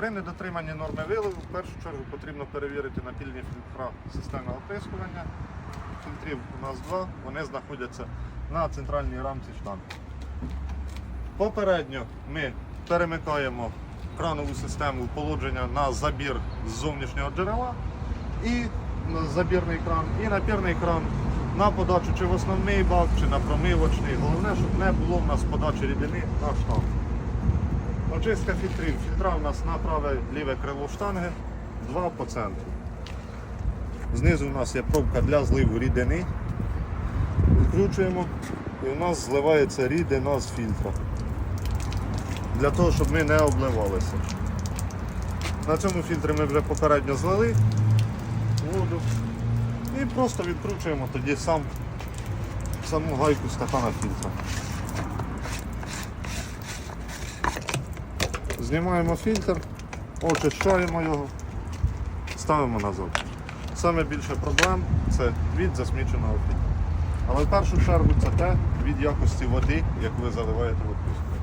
При недотриманні норми виливу в першу чергу потрібно перевірити напільні фільтра системного оприскування. Фільтрів у нас два, вони знаходяться на центральній рамці штанги. Попередньо ми перемикаємо кранову систему положення на забір з зовнішнього джерела і забірний кран, і напірний кран на подачу чи в основний бак, чи на промивочний. Головне, щоб не було в нас подачі рідини на штангу. Очистка фільтрів. Фільтра у нас на праве ліве крило штанги, два по центру. Знизу у нас є пробка для зливу рідини. Відкручуємо і у нас зливається рідина з фільтра. Для того, щоб ми не обливалися. На цьому фільтрі ми вже попередньо злили воду і просто відкручуємо тоді сам, саму гайку стакана фільтра. Знімаємо фільтр, очищаємо його, ставимо назад. Саме більше проблем це від засміченого фільтру. Але в першу чергу це те від якості води, яку ви заливаєте в відпустку.